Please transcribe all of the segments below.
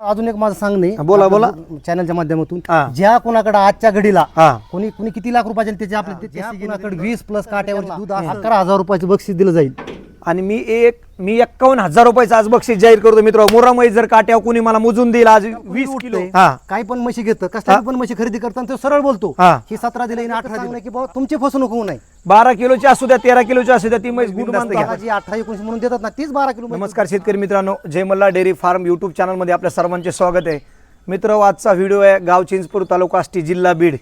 अजून एक माझं सांगणे बोला, बोला. चॅनलच्या माध्यमातून. हा. ज्या कोणाकडे आजच्या घडीला हा. कोणी कोणी किती लाख रुपयाचे त्याचे आपले ज्या कोणाकडे वीस प्लस काट्यावर दूध अकरा हजार रुपयाचे बक्षीस दिलं जाईल. आणि मी एक मी एक्कावन्न हजार रुपयाचं आज बक्षीस जाहीर करतो मित्र. मुरामई जर काट्यावर कुणी मला मोजून देईल आज वीस किलो. हा. काही पण म्हशी घेतं कसल्याही पण म्हशी खरेदी करताना तो सरळ बोलतो. हा. ही सतरा दिले अठरा दिले. की बाबा तुमची फसवणूक होऊ नये. बारा किलोची असू द्या तेरा किलोची असू द्या ती म्हैस बिनधास्त घ्या जी अठरा एकोणीस म्हणून देतात ना तीच बारा किलो नमस्कार शेतकरी मित्रांनो Jai Malla dairy farm YouTube चॅनलमध्ये आपल्या सर्वांचे स्वागत आहे. मित्र आजचा व्हिडिओ आहे गाव चिंचपूर तालुका आष्टी जिल्हा बीड.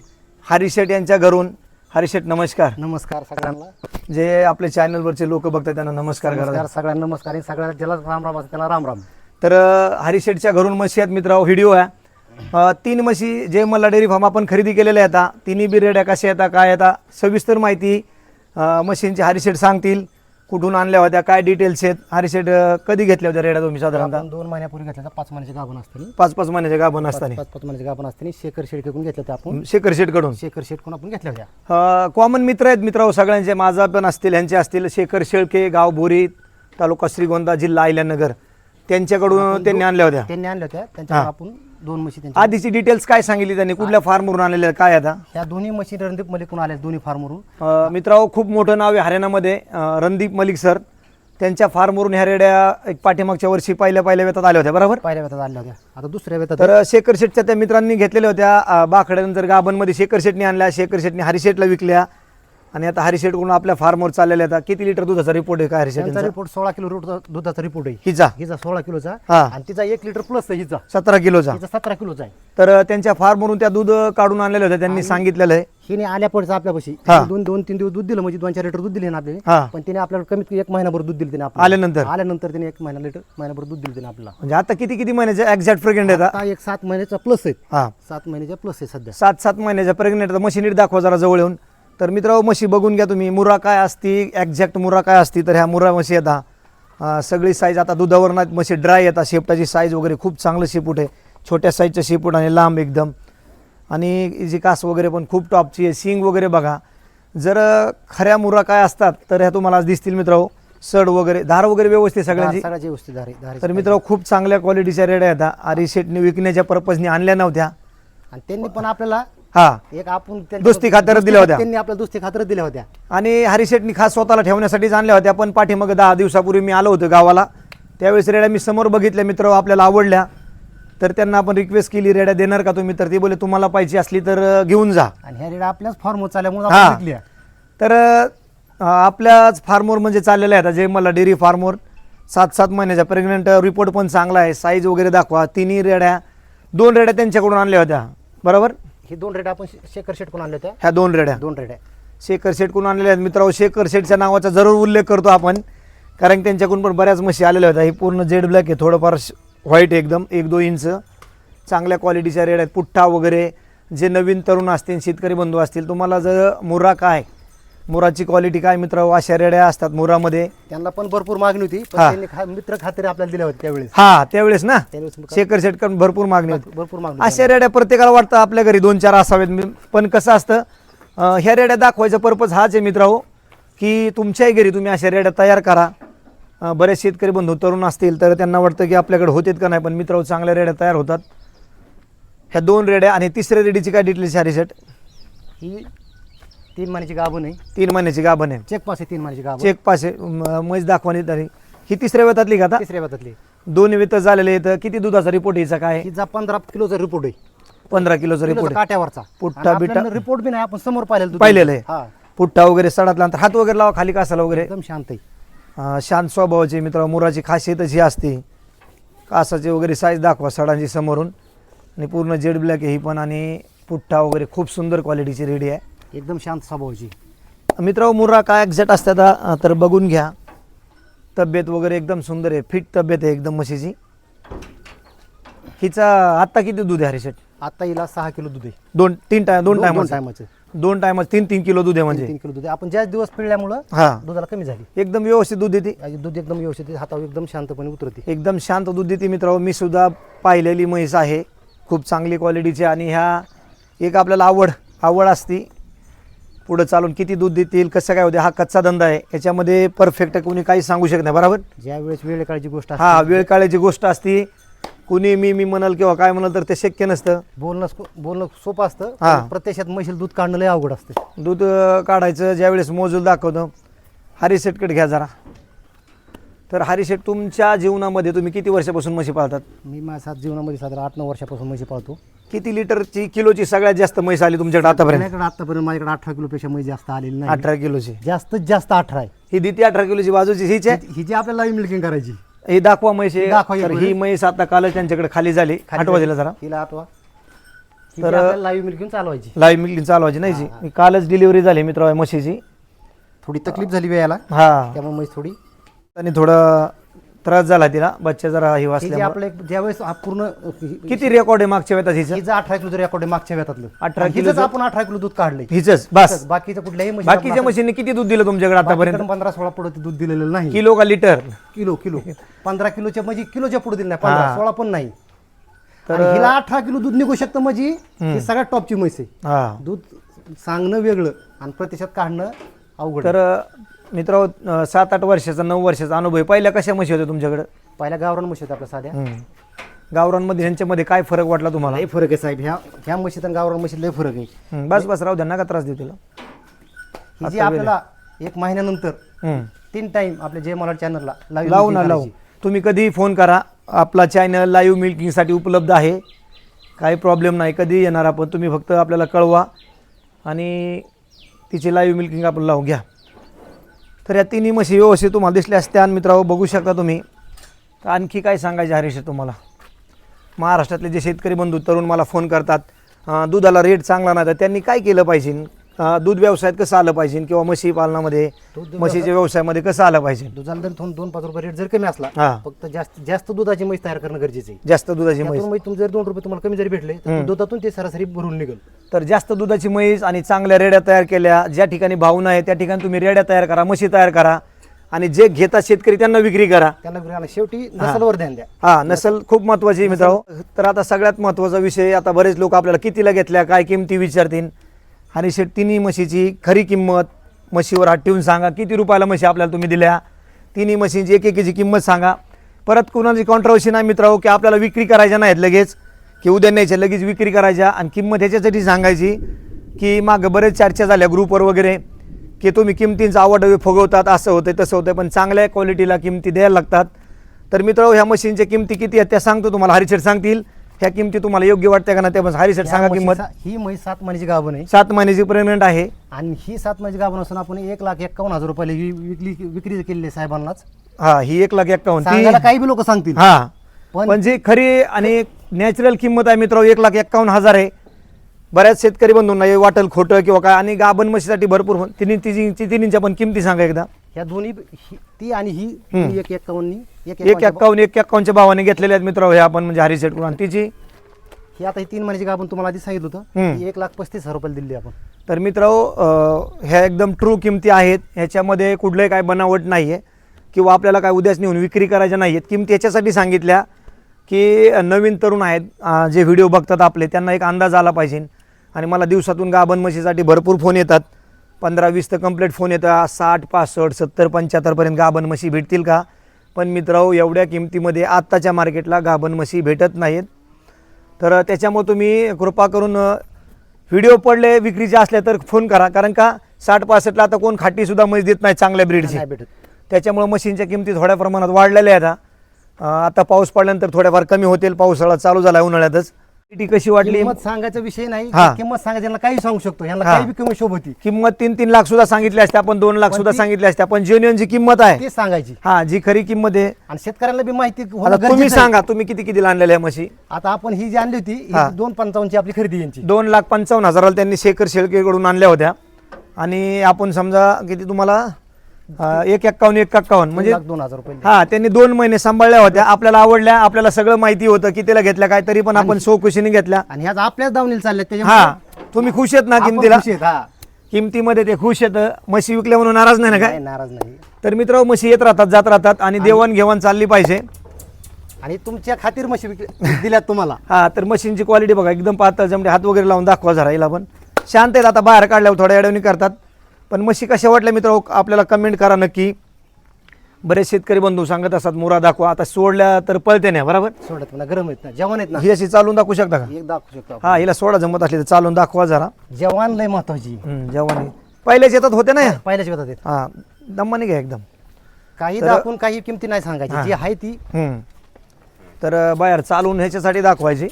हरिशेठ यांच्या घरून हरिशेठ नमस्कार. नमस्कार सगळ्यांना. जे आपल्या चॅनलवरचे लोक बघतात त्यांना नमस्कार करा. नमस्कार सगळ्यांना नमस्कार. आणि सगळ्याला ज्याला राम राम असं त्याला राम राम. तर अ, हरिशेठच्या घरून म्हशी आहेत मित्र व्हिडिओ आहे. अ, तीन म्हशी जे मला डेअरी फार्म आपण खरेदी केलेल्या आहेत आता तिन्ही बी रेड्या कशा येतात काय येतात सविस्तर माहिती अ, म्हशींची हरिशेठ सांगतील. कुठून आणल्या होत्या काय डिटेल्स आहेत? हरिशेठ अ, कधी घेतल्या होत्या रेड्या तुम्ही साधारणतः? आपण दोन महिन्यापूर्वी घेतल्या पाच महिन्याचे गाभण असते पाच पाच महिन्याच्या गाभण असताना. पाच पाच महिन्याचे गाभण असते शेखर शेडकडून घेतल्या होत्या आपण. शेखर शेठकडून शेखर शेडकडून आपण घेतल्या होत्या. कॉमन मित्र आहेत मित्र सगळ्यांचे माझा पण असतील ह्यांचे असतील. शेखर शेळके गाव बोरी तालुका श्रीगोंदा जिल्हा अहिल्यानगर. त्यांच्याकडून त्यांनी आणल्या होत्या. त्यांनी आणल्या होत्या. त्यांच्या आपण दोन म्हशी त्यांच्या. आधीची डिटेल्स काय सांगितली त्यांनी? कुठल्या फार्मवरून आणलेल्या काय आता? ह्या दोन्ही म्हशी रणदीप मलिकून आल्या दोन्ही फार्मवरून अ, मित्रांनो खूप मोठं नाव आहे हरियाणामध्ये. अ, रणदीप मलिक सर त्यांच्या फार्मवरून ह्या रेड्या एक पाठीमागच्या वर्षी पहिल्या पहिल्या वेतात आल्या होत्या बरोबर? पहिल्या वेतात आल्या होत्या. आता दुसऱ्या वेतात तर शेखर शेठच्या त्या मित्रांनी घेतलेल्या होत्या. अ, बाकड्यानंतर गाभणमध्ये शेखर शेठनी आणल्या शेखर शेठनी हरिशेठला विकल्या. आणि आता हरिशेठकडून आपल्या फार्मवर चाललेल्या आता किती लिटर दुधाचा रिपोर्ट आहे त्यांचा हरिशेठ रिपोर्ट सोळा किलो दुधाचा रिपोर्ट आहे. हिचा. हिचा सोळा किलोचा. हा. आणि तिचा एक लिटर प्लस आहे हिचा. सतरा किलोचा. हिचा सतरा किलोचा आहे. तर त्यांच्या फार्मवरून त्या दूध काढून आणलेलं होतं त्यांनी सांगितलेलं आहे. हिने आल्या पडचं आपल्यापाशी. हा. दोन दोन तीन दिवस दूध दिलं म्हणजे दोन चार लिटर दूध दिले ना हा. आपल्याला पण तिने आपल्याला कमीत कमी एक महिनाभर दूध दिलं तिने आपल्याला. आल्यानंतर? आल्यानंतर तिने एक महिना लिटर महिनाभर दूध दिलं तिने आपल्याला. म्हणजे आता किती किती महिन्याचे एक्झॅक्ट प्रेग्नेंट आहेत आता एक सात महिन्याचा प्लस आहे. हा. सात महिन्याच्या प्लस आहे सध्या. सात सात महिन्याच्या प्रेग्नेंट मशी नीट दाखवा जरा जवळ येऊन. तर मित्रांनो म्हशी बघून घ्या तुम्ही. मुरा काय असती एक्झॅक्ट मुरा काय असती तर ह्या मुरा म्हशी येतात सगळी साईज आता दुधावर नाही म्हशी ड्राय येतात शेपटाची साईज वगैरे खूप चांगलं शेपूट आहे. छोट्या साईजचं शेपूट आणि लांब एकदम. आणि हिची कास वगैरे पण खूप टॉपची आहे. सिंग वगैरे बघा. जर खऱ्या मुरा काय असतात तर ह्या तुम्हाला आज दिसतील मित्रांनो. सड वगैरे धार वगैरे व्यवस्थित सगळ्यांची. तर मित्रांनो खूप चांगल्या क्वालिटीच्या रेड्या येतात आरी शेटने विकण्याच्या पर्पजने आणल्या नव्हत्या. आणि त्यांनी पण आपल्याला हा. एक आपण त्यांच्या- दुसती खातर दुसती दिल्या होत्या. त्यांनी आपल्याला दुसती खातर दिल्या होत्या. आणि हरिशेटनी खास स्वतःला ठेवण्यासाठीच आणल्या होत्या पण पाठीमागे दहा दिवसापूर्वी मी आलो होतो गावाला. त्यावेळेस रेड्या मी समोर बघितल्या मित्र आपल्याला आवडल्या. तर त्यांना आपण रिक्वेस्ट केली रेड्या देणार का तुम्ही? तर ते बोले तुम्हाला पाहिजे असली तर अं, घेऊन जा. आणि ह्या रेडा आपल्याच फॉर्म चालल्यामुळे हा. तर अं, आपल्याच फार्मवर म्हणजे चाललेल्या आहेत जे मला डेअरी फार्मवर सात सात महिन्याच्या प्रेग्नंट रिपोर्ट पण चांगला आहे साईज वगैरे दाखवा. तिन्ही रेड्या दोन रेड्या त्यांच्याकडून आणल्या होत्या. बरोबर? ही दोन रेडा आपण शे- शेखर शेटकडून आणल्या होत्या ह्या दोन रेड्या. दोन रेड्या. शेखर शेटकडून आणलेल्या आहेत मित्रांनो? शेखर शेटच्या नावाचा जरूर उल्लेख करतो आपण. कारण त्यांच्याकडून पण बऱ्याच म्हशी आलेल्या होत्या. ही पूर्ण जेड ब्लॅक आहे. थोडंफार व्हाईट एकदम. एक दोन इंच. चांगल्या क्वालिटीच्या रेड आहेत. पुठ्ठा वगैरे. जे नवीन तरुण असतील शेतकरी बंधू असतील तुम्हाला जर मुरा काय मुराची क्वालिटी काय मित्र? अशा रेड्या असतात मुरामध्ये. त्यांना पण भरपूर मागणी होती पण हा. त्यांनी खा- मित्र खात्री आपल्याला दिल्या होत्या त्यावेळेस. हा त्यावेळेस ना? त्यावेळेस मग शेखर शेटकर भरपूर मागणी होती. भरपूर मागणी अशा रेड्या प्रत्येकाला वाटतं आपल्या घरी दोन चार असावेत. मी- पण कसं असतं अं, ह्या रेड्या दाखवायचा पर्पज हाच आहे मित्रांनो की तुमच्याही घरी तुम्ही अशा रेड्या तयार करा. अं, बरेच शेतकरी बंधू तरुण असतील तर त्यांना वाटतं की आपल्याकडे होतेत का नाही पण मित्रांनो चांगल्या रेड्या तयार होतात. ह्या दोन रेड्या आणि तिसऱ्या रेडीची काय डिटेल्स आहे सेट ही तीन महिन्याची गाभण आहे. तीन महिन्याची गाभण आहे. चेक पास आहे तीन महिन्याची गाभण. चेक पास आहे. म- म्हैस दाखवानी तरी. ही तिसऱ्या वेतातली का आता? तिसऱ्या वेतातली दोन वेत झालेले आहेत. किती दुधाचा रिपोर्ट यायचा काय? हिचा पंधरा किलोचा रिपोर्ट आहे. पंधरा किलोचा किलोचा रिपोर्ट काट्यावरचा. पुट्टा बिट्टा- रिपोर्ट बी नाही आपण समोर पाहिलेलं दूध. पाहिलेलं आहे. हा. पुट्टा वगैरे सडातला नंतर हात वगैरे लावा खाली कासाला वगैरे. एकदम शांत आहे. अं, शांत स्वभावाची मित्र मुराची खासियतच ही असते. कासाची वगैरे साईज दाखवा सडांची समोरून. आणि पूर्ण जेड ब्लॅक ही पण. आणि पुट्टा वगैरे खूप सुंदर क्वालिटीची रेडी आहे. एकदम शांत स्वभावाची मित्र मुरा काय एक्झॅक्ट असतात तर बघून घ्या. तब्येत वगैरे एकदम सुंदर आहे. फिट तब्येत आहे एकदम म्हशीची हिचा आत्ता किती दूध आहे हरिशेट आता हिला सहा किलो दूध आहे. दोन तीन टाइम दोन टाइम टायमाचं दोन टाइम तीन तीन किलो दूध आहे म्हणजे. तीन किलो दूध आहे. आपण ज्याच दिवस पिळल्यामुळं हा. दुधाला कमी झाली. एकदम व्यवस्थित दूध देते. आणि दूध एकदम व्यवस्थित आहे, हातावर एकदम शांतपणे उतरते. एकदम शांत दूध देते मित्रांनो. मी सुद्धा पाहिलेली म्हैस आहे. खूप चांगली क्वालिटीची आणि ह्या एक आपल्याला आवड आवड असती. पुढं चालून किती दूध देतील कसं काय होते हा कच्चा धंदा आहे. याच्यामध्ये परफेक्ट कोणी काही सांगू शकत नाही बरोबर? ज्या वेळेस वेळ काळाची गोष्ट हा वेळ काळाची गोष्ट असती. कुणी मी मी म्हणाल किंवा काय म्हणाल तर ते शक्य नसतं. बोलणं सो- बोलणं सोपं असतं हा. पण प्रत्यक्षात म्हशीला दूध काढणं लय अवघड असते. दूध अं, काढायचं ज्यावेळेस मोजूल दाखवतो. हरी शेटकडे घ्या जरा. तर हरी शेट तुमच्या जीवनामध्ये तुम्ही किती वर्षापासून म्हशी पाळतात? मी माझ्या सात जीवनामध्ये साधारण आठ नऊ वर्षापासून म्हशी पाळतो. किती लिटरची किलोची सगळ्यात जास्त म्हैस आली तुमच्याकडे आतापर्यंत? माझ्याकडे आतापर्यंत माझ्याकडे अठरा किलोपेक्षा म्हशी जास्त आलेली नाही. अठरा किलोची? जास्तीत जास्त अठरा आहे. ही देते अठरा किलोची बाजूची? हीच आहे? ही- जी आपल्याला लाईव्ह मिल्किंग करायची. ही दाखवा म्हैस आहे. ही दाखवा तर ही. म्हैस आता कालच त्यांच्याकडे खाली झाली. आठवा दिला जरा. हिला आठवा. तर- लाईव्ह मिल्किंग चालवायची. लाईव्ह मिल्किंग चालवायची नाही जी. ही. कालच डिलिव्हरी झाली मित्र म्हशीची. थोडी तकलीफ झाली वेळेला. हा. त्यामुळे म्हैस थोडी आणि थोडं त्रास झाला तिला बच्चा जरा ही हे जे वाचल्या आपलं एक ज्यावेळेस पूर्ण किती रेकॉर्ड आहे मागच्या वेळात हिचं? हिचं अठरा किलो रेकॉर्ड आहे मागच्या वेतातलं 18 आणि किलोचं? हिचंच आपण अठरा किलो दूध काढलंय. हिचंच बस. बाकीचं कुठल्याही बाकीच्या म्हशींनी किती दूध दिलं तुमच्याकडे आतापर्यंत? पंधरा सोळा पुढे दूध दिलेलं नाही. किलो का लिटर? Kilo kilo. पंधरा किलोच्या म्हणजे किलोच्या पुढे दिलं नाही पंधरा. सोळा पण नाही. तर- हिला अठरा किलो दूध निघू शकतं म्हणजे ही सगळ्यात टॉपची म्हैस आहे. हा. दूध सांगणं वेगळं आणि प्रत्यक्षात काढणं अवघड तर मित्र सात आठ वर्षाचा नऊ वर्षाचा अनुभव आहे. पहिल्या कशा म्हशी होत्या तुमच्याकडे? पहिल्या गावरान म्हशी होत्या आपल्या साध्या. गावरांमध्ये यांच्यामध्ये काय फरक वाटला तुम्हाला? लय फरक आहे साहेब. ह्या ह्या म्हशीत आणि गावरान म्हशीत लय फरक आहे. बस बस राहू द्या. नका त्रास देऊ तिला. ही जी आपल्याला एक महिन्यानंतर. तीन टाइम आपल्या जय मराठी चॅनलला लावू ना लावू. तुम्ही कधीही फोन करा. आपला चॅनल लाईव्ह मिल्किंगसाठी उपलब्ध आहे. काही प्रॉब्लेम नाही. कधी येणार आपण. तुम्ही फक्त आपल्याला कळवा. आणि तिची लाईव्ह मिल्किंग आपण लावून घ्या. तर या तिन्ही म्हशी व्यवस्थित तुम्हाला दिसल्या असत्या. आणि मित्रांनो बघू शकता तुम्ही. तर आणखी काय सांगायचे हरीश तुम्हाला? महाराष्ट्रातले जे शेतकरी बंधू तरुण मला फोन करतात. दुधाला रेट चांगला नाही तर त्यांनी काय केलं पाहिजे? दूध व्यवसायात कसं आलं पाहिजे किंवा म्हशी पालनामध्ये दूध म्हशीच्या व्यवसायामध्ये कसं आलं पाहिजे? दुधाला जर दोन दोन पाच रुपये रेट जर कमी असला हा. फक्त जास्त जास्त दुधाची म्हैस तयार करणं गरजेचं आहे. जास्त दुधाची म्हैस. त्यातून म्हैस तुम्ही जर दोन रुपये तुम्हाला कमी जरी भेटले तर दुधातून ते सरासरी भरून निघेल. तर जास्त दुधाची म्हैस आणि चांगल्या रेड्या तयार केल्या ज्या ठिकाणी भाव नाही त्या ठिकाणी तुम्ही रेड्या तयार करा म्हशी तयार करा आणि जे घेतात शेतकरी त्यांना विक्री करा. त्यांना शेवटी नसलवर ध्यान द्या. हा नसल खूप महत्वाची आहे मित्रांनो. तर आता सगळ्यात महत्त्वाचा विषय आता बरेच लोक आपल्याला कितीला घेतल्या काय किमती विचारतील आणि शेट तिन्ही म्हशीची खरी किंमत म्हशीवर हात ठेवून सांगा. किती रुपयाला म्हशी आपल्याला तुम्ही दिल्या? तिन्ही म्हशींची एक एकीची किंमत सांगा. परत कुणाची कॉन्ट्रोवर्सी नाही मित्रांनो की आपल्याला विक्री करायच्या नाहीत लगेच की उद्या न्यायच्या लगेच विक्री करायच्या आणि किंमत ह्याच्यासाठी सांगायची की मागं बरेच चर्चा झाल्या ग्रुपवर वगैरे की तुम्ही किमतींचा आवड फुगवतात असं होतं तसं होतं पण चांगल्या क्वालिटीला किमती द्यायला लागतात. तर मित्रांनो ह्या मशीनच्या किमती किती आहेत त्या सांगतो तुम्हाला. हरिशेट सांगतील. ह्या किमती तुम्हाला योग्य वाटते का ना त्या हरिशेट या सांगा किंमत. ही म्हैस सात महिन्याची गाभण आहे. सात महिन्याची प्रेग्नंट आहे. आणि ही सात महिन्याची गाभण असून आपण एक लाख एक्कावन्न हजार रुपयाला ही विकली विक्री केलेली आहे साहेबांनाच. हा ही एक लाख एक्कावन्न. सांगायला ती काही बी लोक सांगतील. हा. पण- पण जी खरी आणि नॅचरल किंमत आहे मित्र एक लाख एक्कावन्न हजार आहे. बऱ्याच शेतकरी बंधूंना हे वाटेल खोटं किंवा काय. आणि गाभण म्हशीसाठी भरपूर तिन्ही तिची तिन्हीच्या पण किमती सांगा एकदा. ह्या दोन्ही ही- ती आणि ही. ही एक एक्कावन्न एक एक एक्कावन्न एक एक्कावन्नच्या भावाने घेतलेले आहेत मित्र हे आपण म्हणजे हरिशेटकडून आणि तिची? ही आता ही तीन महिन्याची गाभण तुम्हाला आधी सांगितलं होतं. हम्म. ती एक लाख पस्तीस हजार रुपयाला दिली आपण. तर मित्र ह्या एकदम ट्रू किमती आहेत. ह्याच्यामध्ये कुठलंही काय बनावट नाही आहे किंवा आपल्याला काय उद्याच नेऊन विक्री करायच्या नाही आहेत किमती याच्यासाठी सांगितल्या की नवीन तरुण आहेत. अ, जे व्हिडिओ बघतात आपले त्यांना एक अंदाज आला पाहिजे. आणि मला दिवसातून गाभण म्हशीसाठी भरपूर फोन येतात. पंधरा वीस तर कंप्लीट फोन येतात साठ पासष्ट सत्तर पंच्याहत्तरपर्यंत गाभण म्हशी भेटतील का? पण मित्र एवढ्या किमतीमध्ये आत्ताच्या मार्केटला गाभण म्हशी भेटत नाहीत. तर त्याच्यामुळे तुम्ही कृपा करून व्हिडिओ पडले विक्रीचे असले तर फोन करा. कारण का साठ पासष्टला आता कोण खाटीसुद्धा म्हैस देत नाही चांगल्या ब्रीडची भेटत. त्याच्यामुळे मशीनच्या किमती थोड्या प्रमाणात वाढलेल्या आहेत. आता पाऊस पडल्यानंतर थोड्याफार कमी होतील. पावसाळा चालू झाला उन्हाळ्यातच. ती कशी वाटली किंमत सांगायचा विषय नाही हा. किंमत सांगायची यांना काही सांगू शकतो. यांना हा. काही बी किंमत शोभ होती किंमत तीन तीन लाख सुद्धा सांगितली असते आपण दोन लाख पण सुद्धा ती- सांगितली असते पण जेन्युअन जी किंमत आहे. ते सांगायची. हा जी खरी किंमत आहे. आणि शेतकऱ्यांना बी माहिती होणं आता तुम्ही आहे. सांगा तुम्ही किती कितीला आणलेल्या आहे म्हशी? आता आपण ही जी आणली होती ही हा. दोन पंचावन्नची आपली खरेदी यांची. दोन लाख पंचावन्न हजाराला त्यांनी शेखर शेळकेकडून आणल्या होत्या. आणि आपण समजा किती तुम्हाला? अं, एक एक्कावन्न एक एक्कावन्न. म्हणजे लाख दोन हजार रुपये. हा त्यांनी दोन महिने सांभाळल्या होत्या. आपल्याला आवडल्या आपल्याला सगळं माहिती होतं कितीला घेतल्या काय तरी पण आपण सौकुशीने घेतल्या. आणि ह्याच आपल्याच दावणीला चालल्या हा तुम्ही खुश आहेत ना आपण किमतीला? खुश आहेत, हा. किमतीमध्ये ते खुश आहेत. म्हशी विकल्या म्हणून नाराज नाही ना काय? नाराज नाही. तर मित्र म्हशी येत राहतात जात राहतात आणि देवाणघेवाण चालली पाहिजे. आणि तुमच्या खातीर म्हशी विकल्या- दिल्यात तुम्हाला. हा तर मशीनची क्वालिटी बघा एकदम पातळ जमते हात वगैरे लावून दाखवा जरा हिला पण. शांत आहेत आता बाहेर काढल्यावर थोड्या अडवणी करतात. पण म्हशी कशा वाटल्या मित्र आपल्याला कमेंट करा नक्की. बरेच शेतकरी बंधू सांगत असतात मुरा दाखवा आता सोडल्या तर पळते नाही बरोबर? सोडत पुन्हा गरम आहेत ना जवान आहेत ना. ही अशी चालून दाखवू शकता का? एक दाखवू शकतो आपण. हा हिला सोडा जमत असली तर चालून दाखवा जरा. जवान लय महत्वाची. हम्म, जवानी पहिल्याच येतात होते ना? पहिल्याच वेळात येत हा दम्माने घ्या एकदम. काही दाखवून काही किमती नाही सांगायची. जी आहे ती. हम्म. तर अ, बाहेर चालून ह्याच्यासाठी दाखवायची.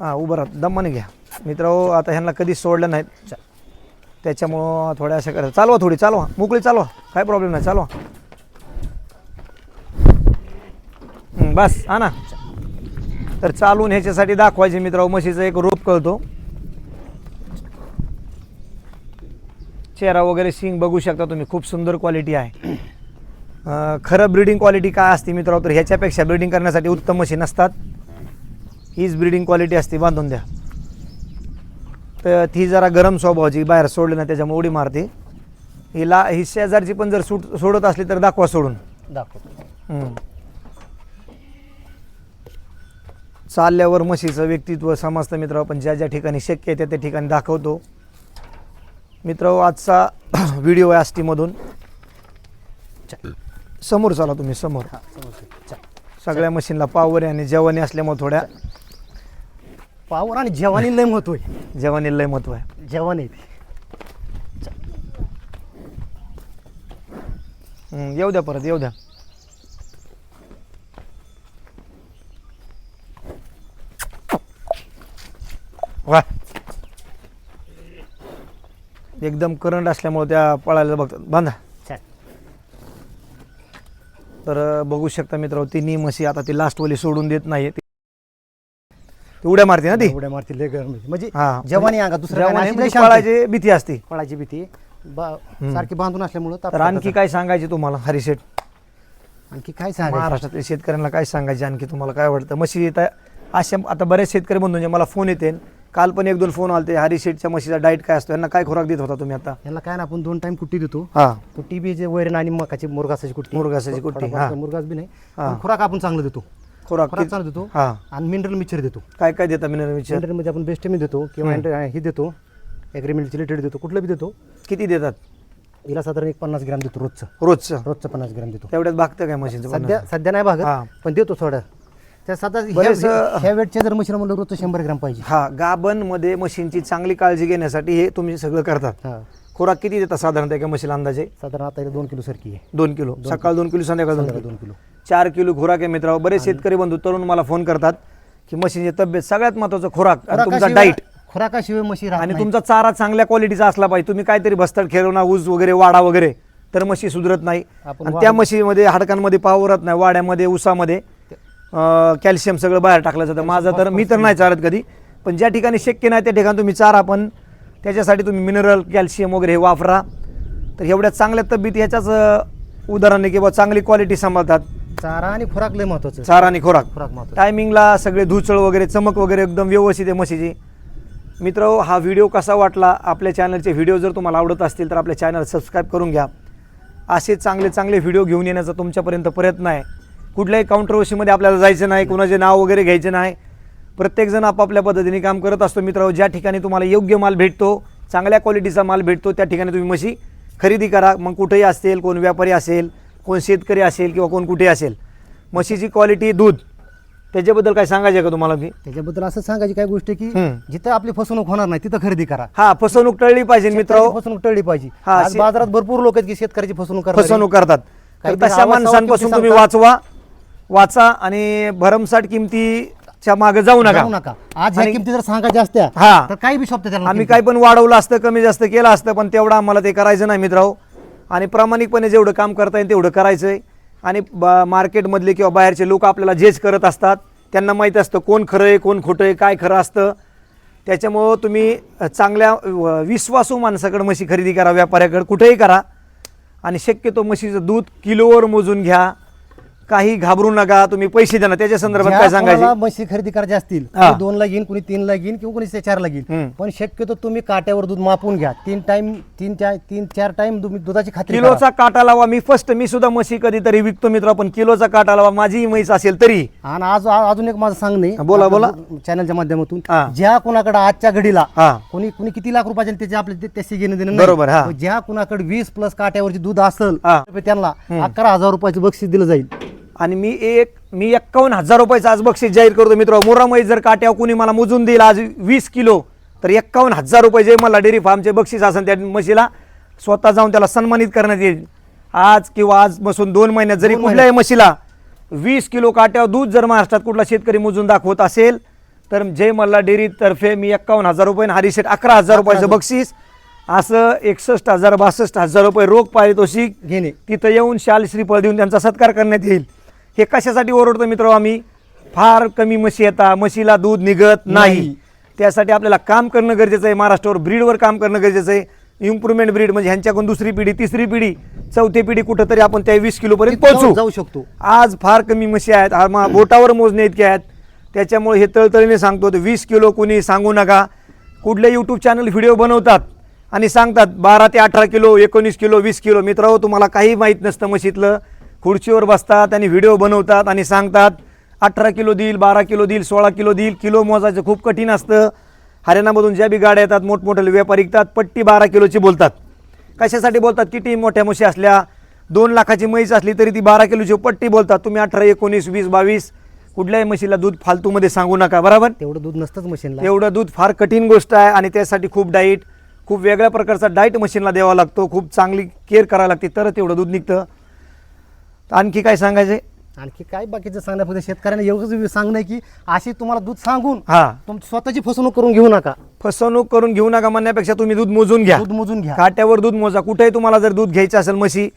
हा उभं राहा. दम्माने घ्या. मित्र आता ह्यांना कधीच सोडलं नाहीत. त्याच्यामुळं थोड्या अशा करायचं चालवा थोडी चालवा. मोकळी चालवा. काय प्रॉब्लेम नाही चालवा. बस हा ना. तर चालून ह्याच्यासाठी दाखवायचे मित्रांनो. म्हशीचं एक रूप कळतो. चेहरा वगैरे शिंग बघू शकता तुम्ही. खूप सुंदर क्वालिटी आहे. अं, खरं ब्रीडिंग क्वालिटी काय असते मित्रांनो तर ह्याच्यापेक्षा ब्रीडिंग करण्यासाठी उत्तम मशीन असतात हीच ब्रीडिंग क्वालिटी असते. बांधून द्या. तर ती जरा गरम स्वभावाची बाहेर सोडली ना त्याच्यामुळे उडी मारते. हिला ही शेजारची पण जर सूट सोडत असली तर दाखवा सोडून. हम्म. चालल्यावर म्हशीचं व्यक्तित्व समजतं मित्र पण ज्या ज्या ठिकाणी शक्य आहे त्या त्या ठिकाणी दाखवतो. मित्र आजचा व्हिडिओ आहे आष्टीमधून. समोर चाला तुम्ही समोर. हा. सगळ्या मशीनला पावर आणि जवानी असल्यामुळे थोड्या पावर आणि जवानी लय महत्त्व आहे. जवानी लय महत्त्व आहे. जवान आहे ती. हम्म, येऊ द्या परत येऊ द्या. वा. एकदम करंट असल्यामुळे त्या पळायला बघतात. बांधा. तर बघू शकता मित्र तिन्ही म्हशी आता ती लास्ट वाली सोडून देत नाही उड्या मारते ना ती? उड्या मारती लय गरम आहे. म्हणजे हा. जवानी अंगा लय म्हणजे. पळायची भीती असते. पळायची भीती. बा- सारखी बांधून असल्यामुळं ताप तर आणखी. काय सांगायचे तुम्हाला? हरिशेठ आणखी काय सांगायचं? महाराष्ट्रातील शेतकऱ्यांना काय सांगायचे? आणखी तुम्हाला काय वाटतं? म्हशी आता अशा आता बरेच शेतकरी बंधूंचे मला फोन येते. काल पण एक दोन फोन आलते. हरिशेठच्या म्हशीचा डाईट काय असतो? यांना काय खुराक देत होता तुम्ही आता? यांना काय ना आपण दोन टाइम कुट्टी देतो. हा. कुट्टी बी जे वैरण आणि मकाची मुरगासाची कुट्टी. मुरघासाची कुट्टी, हा. मुरगास बी नाही. हा. पण खुराक आपण चांगलं देतो. खुराक खुराक देतो हा. आणि मिनरल मिक्सर देतो. काय काय देता मिनरल मिक्सर मिनरलमध्ये आपण बेस्ट मी देतो किंवा हे देतो. ॲग्रीमेंटची लिटेड देतो. कुठलं बी देतो. किती देतात? हिला साधारण एक पन्नास ग्रॅम देतो रोजचं. रोजचं? रोजचं पन्नास ग्रॅम देतो. तेवढ्यात भागतं काय म्हशीचं सध्या सध्या नाही. भागत पण देतो थोडं. त्या साधा बरेच, ह्या- ह्या वेटचे जर मशीन म्हणलं रोजचं शंभर ग्रॅम पाहिजे. हा गाबनमध्ये म्हशींची चांगली काळजी घेण्यासाठी हे तुम्ही सगळं करतात. हा. खुराक किती देतात साधारणतः एका म्हशीला अंदाजे? साधारण आता दोन किलो सारखी आहे. दोन किलो. सकाळ दोन किलो संध्याकाळ दोन संध्याकाळी किलो. दोन किलो. चार किलो खुराक आहे मित्रांनो. बरेच शेतकरी बंधू तरुण मला फोन करतात की म्हशीची तब्येत सगळ्यात महत्वाचं खुराक आणि तुमचा खुराकाशिवाय- डाईट खुराकाशिवाय म्हशी राहत आणि नाही. तुमचा चारा चांगल्या क्वालिटीचा असला पाहिजे. तुम्ही काहीतरी भस्तड खेळवणा ऊस वगैरे वाडा वगैरे तर म्हशी सुधरत नाही. आपण आणि वाढ- त्या म्हशीमध्ये हाडकांमध्ये पावरत नाही. वाड्यामध्ये ऊसामध्ये कॅल्शियम सगळं बाहेर टाकलं जातं. माझं तर मी तर नाही चारत कधी. पण ज्या ठिकाणी शक्य नाही त्या ठिकाणी तुम्ही चारा पण त्याच्यासाठी तुम्ही मिनरल कॅल्शियम वगैरे हे वापरा. तर एवढ्या चांगल्या तब्येत ह्याच्याच उदाहरण आहे की चांगली क्वालिटी सांभाळतात. चारा आणि खुराक लय महत्वाचं चारा आणि खुराक. खुराक महत्वाचं. टायमिंगला सगळे धुचळ वगैरे चमक वगैरे एकदम व्यवस्थित आहे म्हशीची. मित्र हा व्हिडिओ कसा वाटला? आपल्या चॅनलचे व्हिडिओ जर तुम्हाला आवडत असतील तर आपल्या चॅनल सबस्क्राईब करून घ्या. असे चांगले चांगले व्हिडिओ घेऊन येण्याचा तुमच्यापर्यंत प्रयत्न आहे. कुठल्याही काउंट्रोवर्सीमध्ये आपल्याला जायचं नाही कुणाचे नाव वगैरे घ्यायचे नाही. प्रत्येकजण आपापल्या पद्धतीने काम करत असतो. मित्र ज्या ठिकाणी तुम्हाला योग्य माल भेटतो चांगल्या क्वालिटीचा माल भेटतो त्या ठिकाणी तुम्ही म्हशी खरेदी करा. मग कुठेही असेल कोण व्यापारी असेल कोण शेतकरी असेल किंवा कोण कुठे असेल म्हशीची क्वालिटी दूध त्याच्याबद्दल काय सांगायचं का तुम्हाला मी? त्याच्याबद्दल असं सांगायची काय गोष्ट की. जिथं आपली फसवणूक होणार नाही तिथं खरेदी करा. हा फसवणूक टळली पाहिजे मित्र फसवणूक टळली पाहिजे. हा, आज बाजारात भरपूर लोक आहेत की शेतकऱ्याची फसवणूक. फसवणूक करतात. तशा माणसांपासून किमती तुम्ही. वाचवा. वाचा आणि भरमसाठ किमतीच्या मागे जाऊ जाऊ नका. नका आज ह्या आणि- किमती जर सांगायच्या असत्या हा. तर काही बी शोभते त्याला आम्ही किमती. काय पण वाढवलं असतं कमी जास्त केलं असतं पण तेवढं आम्हाला ते करायचं नाही मित्रांनो. आणि प्रामाणिकपणे जेवढं काम करता येईल तेवढं करायचं आहे आणि ब- मार्केटमधले किंवा बाहेरचे लोक आपल्याला जेच करत असतात त्यांना माहीत असतं कोण खरं आहे कोण खोटं आहे काय खरं असतं. त्याच्यामुळं तुम्ही चांगल्या व- विश्वासू माणसाकडे म्हशी खरेदी करा व्यापाऱ्याकडे कुठेही करा. आणि शक्यतो म्हशीचं दूध किलोवर मोजून घ्या. काही घाबरू नका तुम्ही पैसे द्या ना त्याच्या संदर्भात ज्या काय कोणाला सांगायचे म्हशी खरेदी करायची असतील हा. दोन ला घेईन कुणी तीन ला घेईन किंवा कुणी चार ला घेईन हम्म. पण शक्यतो तुम्ही काट्यावर दूध मापून घ्या तीन टाइम तीन चार तीन चार टाइम तुम्ही दुधाची खात्री करा. किलोचा काटा लावा मी फर्स्ट मी सुद्धा म्हशी कधीतरी विकतो मित्र पण किलोचा काटा लावा माझी म्हैस असेल तरी आणि आज आ- अजून एक माझं सांगणे बोला, बोला. चॅनलच्या माध्यमातून हा. ज्या कुणाकडे आजच्या घडीला हा कोणी कोणी किती लाख रुपयाचे त्याचे आपले ते- त्याशी घेणं देणं बरोबर, हा. पण ज्या कुणाकडे वीस प्लस काट्यावरची दूध असेल हा. तर त्यांना अकरा हजार रुपयाचे बक्षीस दिलं जाईल आणि मी एक मी एक्कावन्न हजार रुपयाचं आज बक्षीस जाहीर करतो मित्र मुरा म्हैस जर काट्यावर कुणी मला मोजून देईल आज वीस किलो तर एक्कावन्न हजार रुपये जे मला डेअरी फार्मचे बक्षीस असेल त्या म्हशीला स्वतः जाऊन त्याला सन्मानित करण्यात येईल. आज किंवा आज बसून दोन महिन्यात जरी कुठल्याही म्हशीला वीस किलो काट्यावर दूध जर महाराष्ट्रात कुठला शेतकरी मोजून दाखवत असेल तर जय मल्ला डेअरी तर्फे मी एक्कावन्न हजार रुपये हरीशेट अकरा हजार रुपयाचं बक्षीस असं एकसष्ट हजार बासष्ट हजार रुपये रोख पारितोषिक घेणे. तिथं येऊन शाल श्रीफळ देऊन त्यांचा सत्कार करण्यात येईल. हे कशासाठी ओरडतो मित्र आम्ही? फार कमी म्हशी येतात म्हशीला दूध निघत नाही. त्यासाठी आपल्याला काम करणं गरजेचं आहे. महाराष्ट्रावर ब्रीडवर काम करणं गरजेचं आहे. इम्प्रुव्हमेंट ब्रीड म्हणजे ह्यांच्याकडून दुसरी पिढी तिसरी पिढी चौथी पिढी कुठंतरी आपण त्या वीस किलोपर्यंत पोहोचू. जाऊ शकतो. आज फार कमी म्हशी आहेत. बोटावर मोजणे इतके आहेत. त्याच्यामुळे हे तळतळीने सांगतो. वीस किलो कोणी सांगू नका. कुठले यूट्यूब चॅनल व्हिडिओ बनवतात आणि सांगतात बारा ते अठरा किलो एकोणीस किलो वीस किलो. मित्र तुम्हाला काही माहीत नसतं म्हशीतलं. खुर्चीवर बसतात आणि व्हिडिओ बनवतात आणि सांगतात अठरा किलो देईल बारा किलो देईल सोळा किलो देईल किलो मोजायचं खूप कठीण असतं. हरियाणामधून ज्या बी गाड्या येतात मोठमोठे व्यापारी विकतात पट्टी बारा किलोची बोलतात. कशासाठी बोलतात? किती मोठ्या म्हशी असल्या दोन लाखाची म्हैस असली तरी ती बारा किलोची पट्टी बोलतात. तुम्ही अठरा एकोणीस वीस बावीस कुठल्याही म्हशीला दूध फालतूमध्ये सांगू नका बरोबर? तेवढं दूध नसतंच मशीनला. एवढं दूध फार कठीण गोष्ट आहे आणि त्यासाठी खूप डाईट खूप वेगळ्या प्रकारचा डाईट मशीनला द्यावा लागतो खूप चांगली केअर करावी लागते तरच तेवढं दूध निघतं. आणखी काय सांगायचं आणखी काय बाकीचं सांगण्यापेक्षा शेतकऱ्यांना एवढंच सांगणं की अशी तुम्हाला दूध सांगून हा. तुमची स्वतःची फसवणूक करून घेऊ नका. फसवणूक करून घेऊ नका म्हणण्यापेक्षा तुम्ही दूध मोजून घ्या. दूध मोजून घ्या. काट्यावर दूध मोजा. कुठेही तुम्हाला जर दूध घ्यायचं असेल म्हशी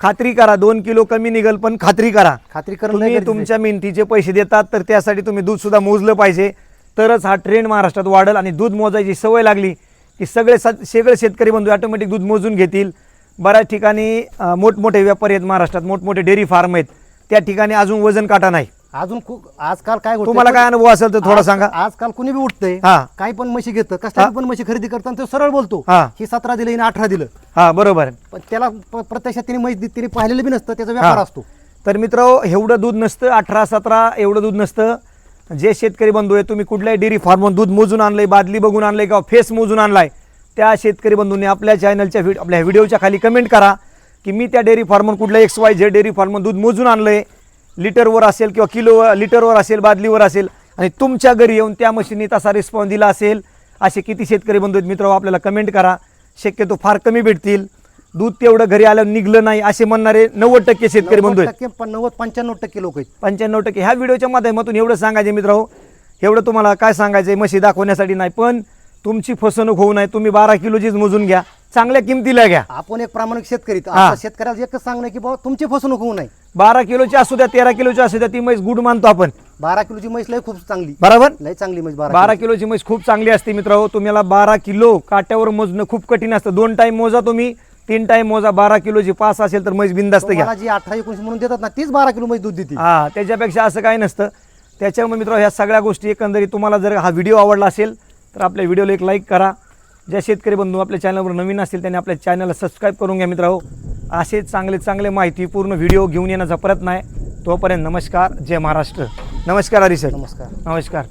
खात्री करा. दोन किलो कमी निघल पण खात्री करा. खात्री आहे. तुमच्या मेहनतीचे पैसे देतात तर त्यासाठी तुम्ही दूध सुद्धा मोजलं पाहिजे. तरच हा ट्रेंड महाराष्ट्रात वाढेल आणि दूध मोजायची सवय लागली की सगळे सगळे शेतकरी बंधू ऑटोमॅटिक दूध मोजून घेतील. बऱ्याच ठिकाणी अं, मोठमोठे व्यापारी आहेत महाराष्ट्रात मोठमोठे डेअरी फार्म आहेत. त्या ठिकाणी अजून वजन काटा नाही. अजून खूप आजकाल काय होतंय? तुम्हाला काय अनुभव असेल तर थोडा सांगा. आजकाल कुणी बी उठतंय हा. काही पण म्हशी घेतं कसल्या पण म्हशी खरेदी करताना तो सरळ बोलतो. हा. ही सतरा दिलं हिने अठरा दिलं. हा बरोबर पण त्याला प- प्रत्यक्षात तिने म्हैस दि- तिने पाहिलेलं बी नसतं त्याचा व्यापार हा. असतो. तर मित्र एवढं दूध नसतं अठरा सतरा एवढं दूध नसतं. जे शेतकरी बंधू आहे तुम्ही कुठल्याही डेअरी फार्मवरून दूध मोजून आणलंय बादली बघून आणलंय किंवा फेस मोजून आणलाय त्या शेतकरी बंधूंनी आपल्या चॅनलच्या व्हिडिओ आपल्या व्हिडिओच्या खाली कमेंट करा की मी त्या डेअरी फार्मवर कुठल्या एक्स वाय झेड डेअरी फार्मवर दूध मोजून आणलंय. लिटरवर असेल किंवा किलो लिटरवर असेल बादलीवर असेल आणि तुमच्या घरी येऊन त्या मशीननी तसा रिस्पॉन्स दिला असेल असे किती शेतकरी बंधू आहेत मित्र आपल्याला कमेंट करा. शक्यतो फार कमी भेटतील. दूध तेवढं घरी आलं निघलं नाही असे म्हणणारे नव्वद टक्के शेतकरी बंधू आहेत. नव्वद पंच्याण्णव टक्के लोक आहेत. पंच्याण्णव टक्के. ह्या व्हिडिओच्या माध्यमातून एवढं सांगायचे मित्र एवढं तुम्हाला काय सांगायचं आहे म्हशी दाखवण्यासाठी नाही पण तुमची फसवणूक होऊ नये तुम्ही बारा किलोचीच मोजून घ्या चांगल्या किमतीला घ्या. आपण एक प्रामाणिक शेतकरी तर हा. आता शेतकऱ्याला एकच सांगणं की बाबा तुमची फसवणूक होऊ नये. बारा किलोची असू द्या तेरा किलोची असू द्या ती म्हैस गुड मानतो आपण. बारा किलोची म्हैस लय खूप चांगली. बरोबर? लय चांगली म्हैस बारा बारा किलोची. म्हैस खूप चांगली असते मित्र तुम्हाला बारा किलो काट्यावर मोजणं खूप कठीण असतं. दोन टाइम मोजा तुम्ही तीन टाइम मोजा. बारा किलोची पास असेल तर म्हैस बिंदास्त घ्या. मला जी अठरा एकोणीस म्हणून देतात ना तीच बारा किलो म्हैस दूध देते हा त्याच्यापेक्षा असं काही नसतं. त्याच्यामुळे मित्र ह्या सगळ्या गोष्टी एकंदरीत तुम्हाला जर हा व्हिडिओ आवडला असेल तर आपल्या व्हिडिओला एक लाईक करा. ज्या शेतकरी बंधू आपल्या चॅनलवर नवीन असतील त्यांनी आपल्या चॅनलला सबस्क्राईब करून घ्या मित्र असे चांगले चांगले माहितीपूर्ण व्हिडिओ घेऊन येण्याचा प्रयत्न आहे. तोपर्यंत नमस्कार. जय महाराष्ट्र. नमस्कार हरी सर. नमस्कार. नमस्कार.